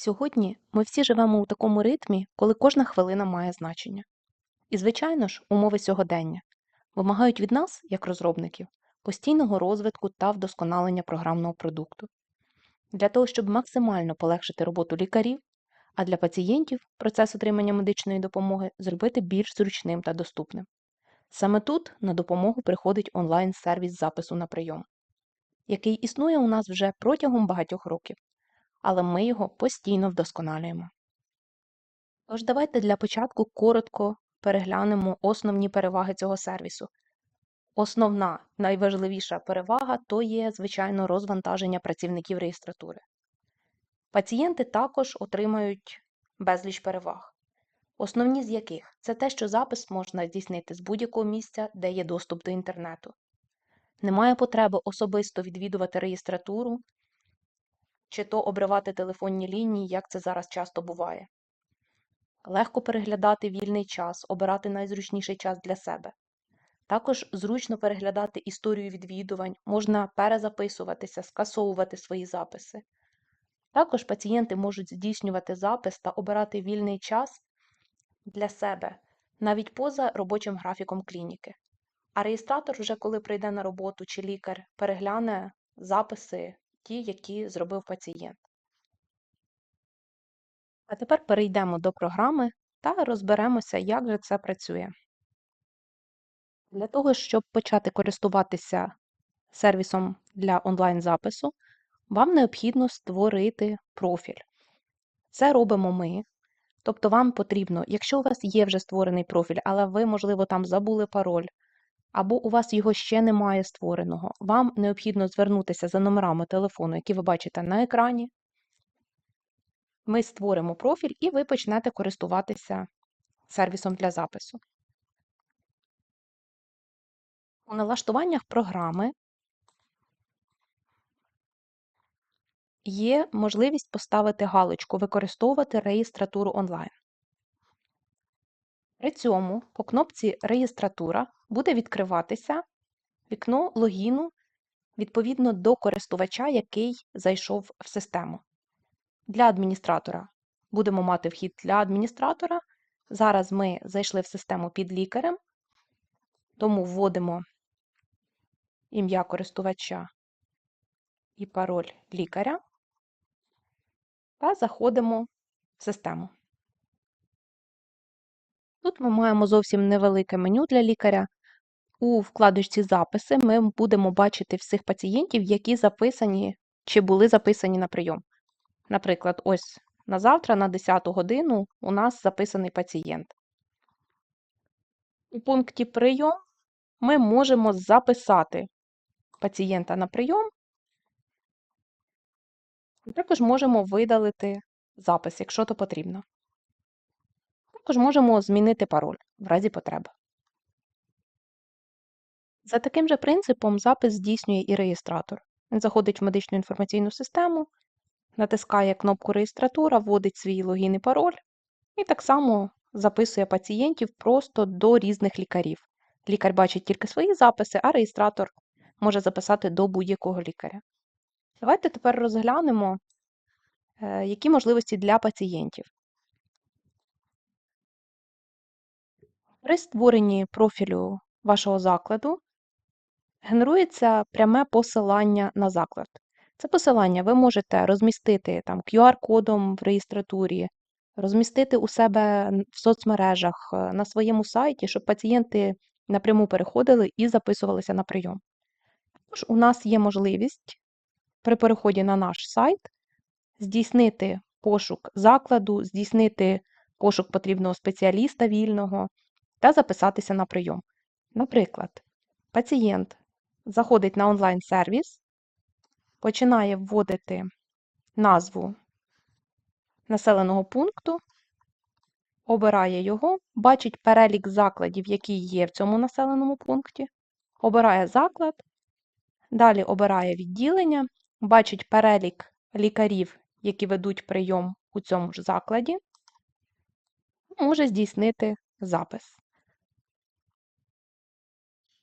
Сьогодні ми всі живемо у такому ритмі, коли кожна хвилина має значення. І, звичайно ж, умови сьогодення вимагають від нас, як розробників, постійного розвитку та вдосконалення програмного продукту. Для того, щоб максимально полегшити роботу лікарів, а для пацієнтів процес отримання медичної допомоги зробити більш зручним та доступним. Саме тут на допомогу приходить онлайн-сервіс запису на прийом, який існує у нас вже протягом багатьох років але ми його постійно вдосконалюємо. Тож давайте для початку коротко переглянемо основні переваги цього сервісу. Основна найважливіша перевага то є, звичайно, розвантаження працівників реєстратури. Пацієнти також отримають безліч переваг. Основні з яких це те, що запис можна здійснити з будь-якого місця, де є доступ до інтернету. Немає потреби особисто відвідувати реєстратуру чи то обривати телефонні лінії, як це зараз часто буває. Легко переглядати вільний час, обирати найзручніший час для себе. Також зручно переглядати історію відвідувань, можна перезаписуватися, скасовувати свої записи. Також пацієнти можуть здійснювати запис та обирати вільний час для себе, навіть поза робочим графіком клініки. А реєстратор, вже коли прийде на роботу чи лікар, перегляне записи ті, які зробив пацієнт. А тепер перейдемо до програми та розберемося, як же це працює. Для того, щоб почати користуватися сервісом для онлайн-запису, вам необхідно створити профіль. Це робимо ми. Тобто вам потрібно, якщо у вас є вже створений профіль, але ви, можливо, там забули пароль, або у вас його ще немає створеного, вам необхідно звернутися за номерами телефону, які ви бачите на екрані. Ми створимо профіль і ви почнете користуватися сервісом для запису. У налаштуваннях програми є можливість поставити галочку Використовувати реєстратуру онлайн. При цьому по кнопці Реєстратура буде відкриватися вікно логіну відповідно до користувача, який зайшов в систему. Для адміністратора будемо мати вхід для адміністратора. Зараз ми зайшли в систему під лікарем, тому вводимо ім'я користувача і пароль лікаря та заходимо в систему. Тут ми маємо зовсім невелике меню для лікаря. У вкладочці Записи ми будемо бачити всіх пацієнтів, які записані чи були записані на прийом. Наприклад, ось на завтра, на 10 годину, у нас записаний пацієнт. У пункті Прийом ми можемо записати пацієнта на прийом, також можемо видалити запис, якщо то потрібно. Також можемо змінити пароль в разі потреби. За таким же принципом запис здійснює і реєстратор. Він заходить в медичну інформаційну систему, натискає кнопку Реєстратура, вводить свій логін і пароль, і так само записує пацієнтів просто до різних лікарів. Лікар бачить тільки свої записи, а реєстратор може записати до будь-якого лікаря. Давайте тепер розглянемо, е, які можливості для пацієнтів. При створенні профілю вашого закладу генерується пряме посилання на заклад. Це посилання ви можете розмістити там QR-кодом в реєстратурі, розмістити у себе в соцмережах, е, на своєму сайті, щоб пацієнти напряму переходили і записувалися на прийом. Також у нас є можливість при переході на наш сайт здійснити пошук закладу, здійснити пошук потрібного спеціаліста вільного та записатися на прийом. Наприклад, пацієнт заходить на онлайн-сервіс, починає вводити назву населеного пункту, обирає його, бачить перелік закладів, які є в цьому населеному пункті, обирає заклад, далі обирає відділення, бачить перелік лікарів, які ведуть прийом у цьому ж закладі, може здійснити запис.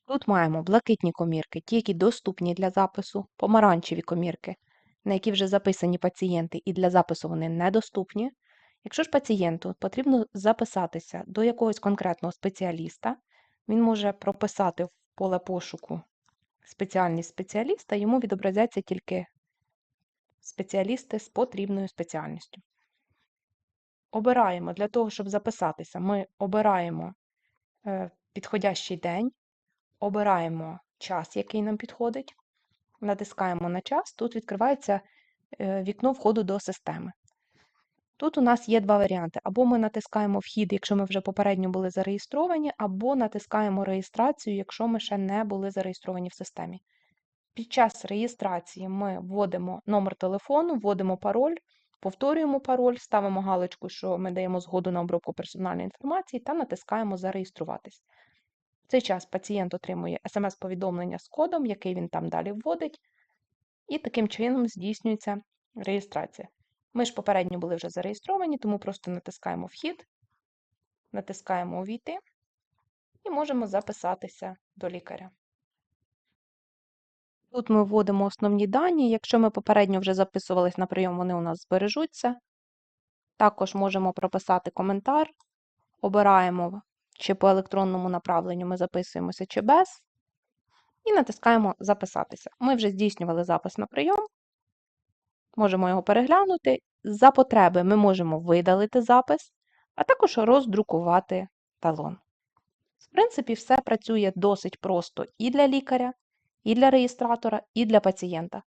Тут маємо блакитні комірки, ті, які доступні для запису, помаранчеві комірки, на які вже записані пацієнти і для запису вони недоступні. Якщо ж пацієнту потрібно записатися до якогось конкретного спеціаліста, він може прописати в поле пошуку спеціальність спеціаліста, йому відобразяться тільки спеціалісти з потрібною спеціальністю. Обираємо для того, щоб записатися, ми обираємо е, підходящий день, обираємо час, який нам підходить, натискаємо на час, тут відкривається е, вікно входу до системи. Тут у нас є два варіанти: або ми натискаємо вхід, якщо ми вже попередньо були зареєстровані, або натискаємо реєстрацію, якщо ми ще не були зареєстровані в системі. Під час реєстрації ми вводимо номер телефону, вводимо пароль, повторюємо пароль, ставимо галочку, що ми даємо згоду на обробку персональної інформації та натискаємо Зареєструватись. В цей час пацієнт отримує смс-повідомлення з кодом, який він там далі вводить, і таким чином здійснюється реєстрація. Ми ж попередньо були вже зареєстровані, тому просто натискаємо Вхід, натискаємо Увійти і можемо записатися до лікаря. Тут ми вводимо основні дані. Якщо ми попередньо вже записувались на прийом, вони у нас збережуться. Також можемо прописати коментар, обираємо, чи по електронному направленню ми записуємося, чи без, і натискаємо Записатися. Ми вже здійснювали запис на прийом, можемо його переглянути. За потреби ми можемо видалити запис, а також роздрукувати талон. В принципі, все працює досить просто і для лікаря, і для реєстратора, і для пацієнта.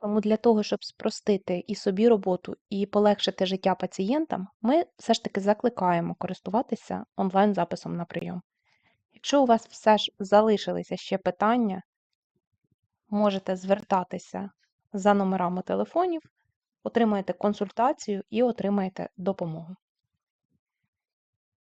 Тому для того, щоб спростити і собі роботу, і полегшити життя пацієнтам, ми все ж таки закликаємо користуватися онлайн-записом на прийом. Якщо у вас все ж залишилися ще питання, можете звертатися за номерами телефонів, отримаєте консультацію і отримаєте допомогу.